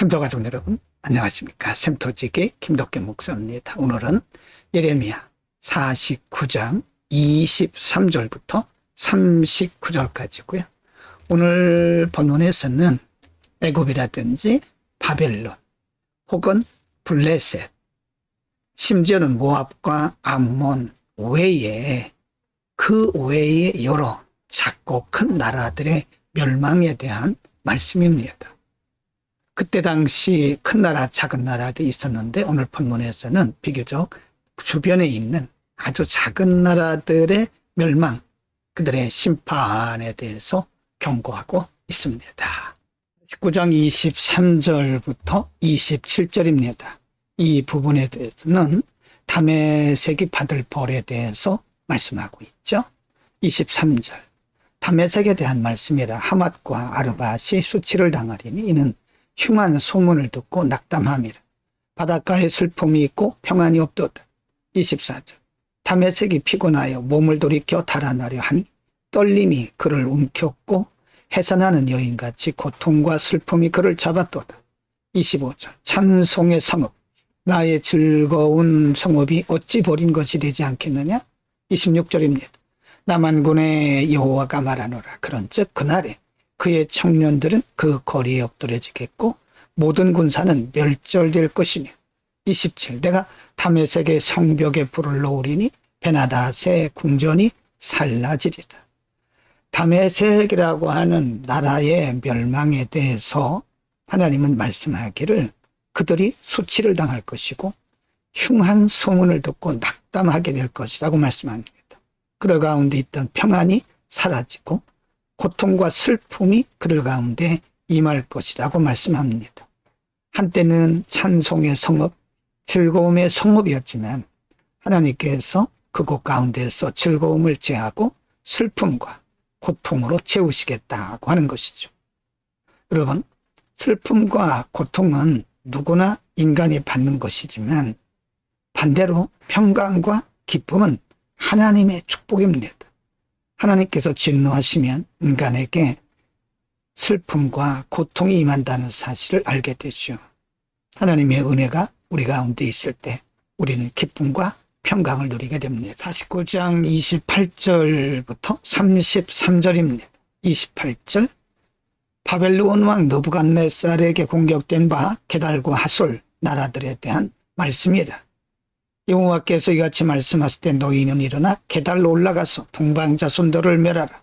샘토 가족 여러분 안녕하십니까 샘토지기 김덕계 목사입니다. 오늘은 예레미야 49장 23절부터 39절까지고요. 오늘 본문에서는 애굽이라든지 바벨론 혹은 블레셋 심지어는 모압과 암몬 외에 그 외에 여러 작고 큰 나라들의 멸망에 대한 말씀입니다. 그때 당시 큰 나라, 작은 나라들이 있었는데 오늘 본문에서는 비교적 주변에 있는 아주 작은 나라들의 멸망, 그들의 심판에 대해서 경고하고 있습니다. 19장 23절부터 27절입니다. 이 부분에 대해서는 담에색이 받을 벌에 대해서 말씀하고 있죠. 23절. 담에색에 대한 말씀이라 하맛과 아르밧이 수치를 당하리니 이는 흉한 소문을 듣고 낙담함이라. 바닷가에 슬픔이 있고 평안이 없도다. 24절. 담에색이 피곤하여 몸을 돌이켜 달아나려 하니 떨림이 그를 움켰고 해산하는 여인같이 고통과 슬픔이 그를 잡았도다. 25절. 찬송의 성읍. 나의 즐거운 성읍이 어찌 버린 것이 되지 않겠느냐? 26절입니다. 남한군의 여호와가 말하노라. 그런즉 그날에 그의 청년들은 그 거리에 엎드려지겠고 모든 군사는 멸절될 것이며 27 내가 담에색의 성벽에 불을 놓으리니 베나닷의 궁전이 살라지리라. 담에색이라고 하는 나라의 멸망에 대해서 하나님은 말씀하기를 그들이 수치를 당할 것이고 흉한 소문을 듣고 낙담하게 될 것이라고 말씀합니다. 그들 가운데 있던 평안이 사라지고 고통과 슬픔이 그들 가운데 임할 것이라고 말씀합니다. 한때는 찬송의 성읍, 즐거움의 성읍이었지만 하나님께서 그곳 가운데서 즐거움을 제하고 슬픔과 고통으로 채우시겠다고 하는 것이죠. 여러분, 슬픔과 고통은 누구나 인간이 받는 것이지만 반대로 평강과 기쁨은 하나님의 축복입니다. 하나님께서 진노하시면 인간에게 슬픔과 고통이 임한다는 사실을 알게 되죠. 하나님의 은혜가 우리 가운데 있을 때 우리는 기쁨과 평강을 누리게 됩니다. 49장 28절부터 33절입니다. 28절 바벨론 왕 느부갓네살에게 공격된 바 게달과 하솔 나라들에 대한 말씀이라. 여호와께서 이같이 말씀하실 때 너희는 일어나 게달로 올라가서 동방자손들을 멸하라.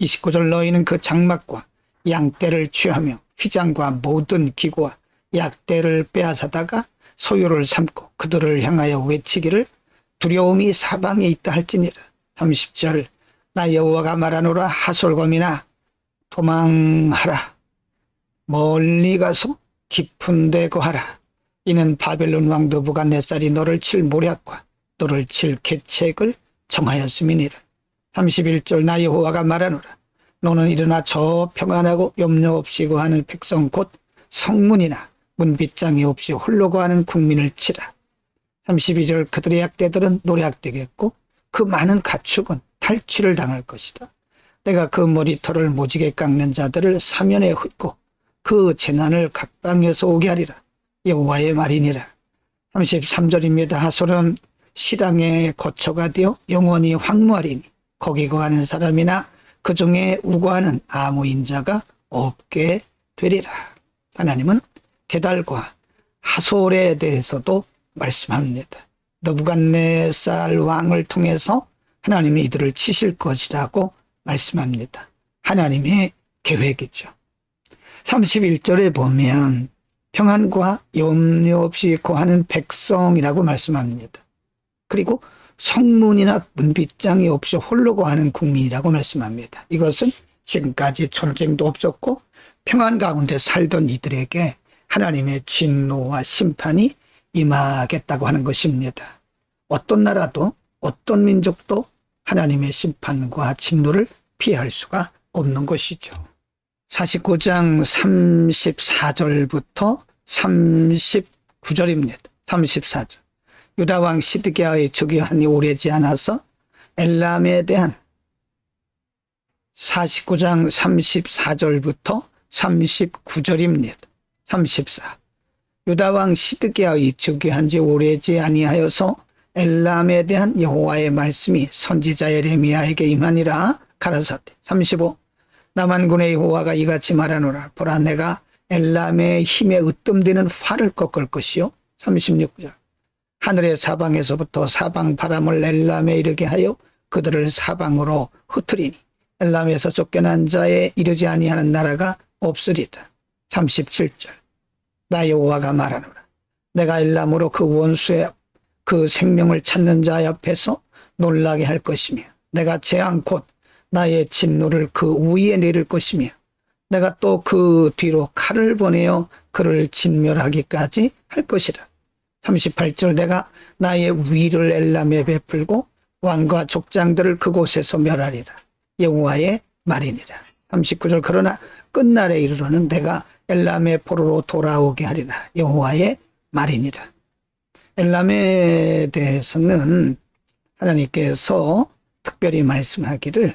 29절 너희는 그 장막과 양떼를 취하며 휘장과 모든 기구와 약대를 빼앗아다가 소유를 삼고 그들을 향하여 외치기를 두려움이 사방에 있다 할지니라. 30절 나 여호와가 말하노라 하솔검이나 도망하라. 멀리 가서 깊은 데 거하라. 이는 바벨론 왕 느부갓네살이 너를 칠 모략과 너를 칠 계책을 정하였음이니라. 31절 나 여호와가 말하노라. 너는 일어나 저 평안하고 염려 없이 거하는 백성 곧 성문이나 문빗장이 없이 홀로 거하는 국민을 치라. 32절 그들의 약대들은 노략되겠고 그 많은 가축은 탈취를 당할 것이다. 내가 그 머리털을 모지게 깎는 자들을 사면에 흩고 그 재난을 각방에서 오게 하리라. 여호와의 말이니라. 33절입니다. 하솔은 시당의 거처가 되어 영원히 황무하리니 거기 거하는 사람이나 그 중에 우고하는 아무 인자가 없게 되리라. 하나님은 게달과 하솔에 대해서도 말씀합니다. 너부갓네살 왕을 통해서 하나님이 이들을 치실 것이라고 말씀합니다. 하나님의 계획이죠. 31절에 보면 평안과 염려 없이 거하는 백성이라고 말씀합니다. 그리고 성문이나 문빗장이 없이 홀로 거하는 국민이라고 말씀합니다. 이것은 지금까지 전쟁도 없었고 평안 가운데 살던 이들에게 하나님의 진노와 심판이 임하겠다고 하는 것입니다. 어떤 나라도 어떤 민족도 하나님의 심판과 진노를 피할 수가 없는 것이죠. 49장 34절부터 39절입니다. 34절. 유다 왕 시드기야의 즉위한이 오래지 않아서 엘람에 대한 49장 34절부터 39절입니다. 34. 유다 왕 시드기야의 즉위한 지 오래지 아니하여서 엘람에 대한 여호와의 말씀이 선지자 예레미야에게 임하니라 가라사대. 35. 남한군의 여호와가 이같이 말하노라. 보라 내가 엘람의 힘에 으뜸되는 활을 꺾을 것이요. 36절. 하늘의 사방에서부터 사방 바람을 엘람에 이르게 하여 그들을 사방으로 흩으리니 엘람에서 쫓겨난 자에 이르지 아니하는 나라가 없으리다. 37절. 나 여호와가 말하노라. 내가 엘람으로 그 원수의 그 생명을 찾는 자 옆에서 놀라게 할 것이며 내가 재앙 곧 나의 진노를 그 위에 내릴 것이며 내가 또 그 뒤로 칼을 보내어 그를 진멸하기까지 할 것이라. 38절 내가 나의 위를 엘람에 베풀고 왕과 족장들을 그곳에서 멸하리라. 여호와의 말이니라. 39절 그러나 끝날에 이르러는 내가 엘람의 포로로 돌아오게 하리라. 여호와의 말이니라. 엘람에 대해서는 하나님께서 특별히 말씀하기를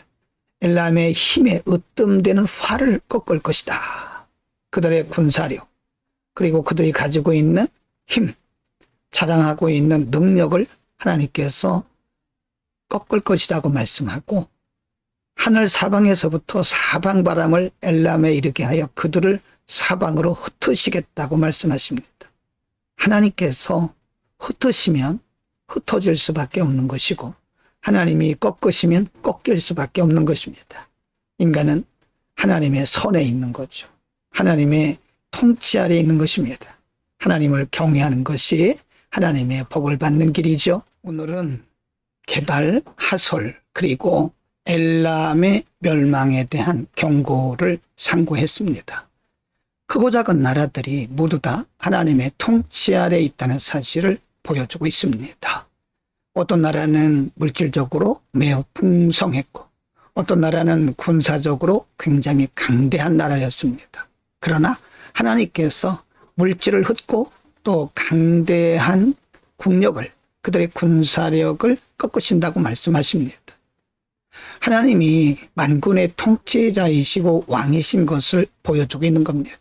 엘람의 힘에 으뜸되는 활을 꺾을 것이다. 그들의 군사력, 그리고 그들이 가지고 있는 힘, 자랑하고 있는 능력을 하나님께서 꺾을 것이라고 말씀하고 하늘 사방에서부터 사방 바람을 엘람에 이르게 하여 그들을 사방으로 흩으시겠다고 말씀하십니다. 하나님께서 흩으시면 흩어질 수밖에 없는 것이고 하나님이 꺾으시면 꺾일 수밖에 없는 것입니다. 인간은 하나님의 선에 있는 거죠. 하나님의 통치 아래 있는 것입니다. 하나님을 경외하는 것이 하나님의 복을 받는 길이죠. 오늘은 게달, 하솔, 그리고 엘람의 멸망에 대한 경고를 상고했습니다. 크고 작은 나라들이 모두 다 하나님의 통치 아래 있다는 사실을 보여주고 있습니다. 어떤 나라는 물질적으로 매우 풍성했고, 어떤 나라는 군사적으로 굉장히 강대한 나라였습니다. 그러나 하나님께서 물질을 흩고 또 강대한 국력을 그들의 군사력을 꺾으신다고 말씀하십니다. 하나님이 만군의 통치자이시고 왕이신 것을 보여주고 있는 겁니다.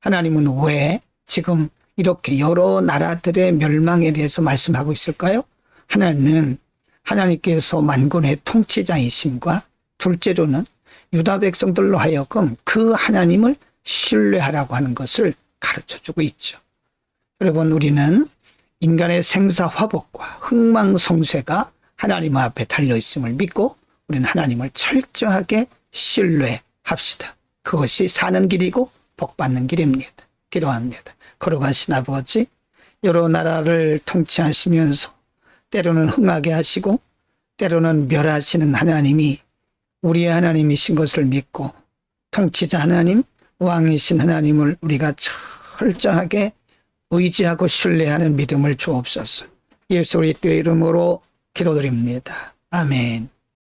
하나님은 왜 지금 이렇게 여러 나라들의 멸망에 대해서 말씀하고 있을까요? 하나님은 하나님께서 만군의 통치자이심과 둘째로는 유다 백성들로 하여금 그 하나님을 신뢰하라고 하는 것을 가르쳐 주고 있죠. 여러분, 우리는 인간의 생사화복과 흥망성쇠가 하나님 앞에 달려있음을 믿고 우리는 하나님을 철저하게 신뢰합시다. 그것이 사는 길이고 복받는 길입니다. 기도합니다. 걸어가신 아버지, 여러 나라를 통치하시면서 때로는 흥하게 하시고 때로는 멸하시는 하나님이 우리의 하나님이신 것을 믿고 통치자 하나님, 왕이신 하나님을 우리가 철저하게 의지하고 신뢰하는 믿음을 주옵소서. 예수 그리스도의 이름으로 기도드립니다. 아멘.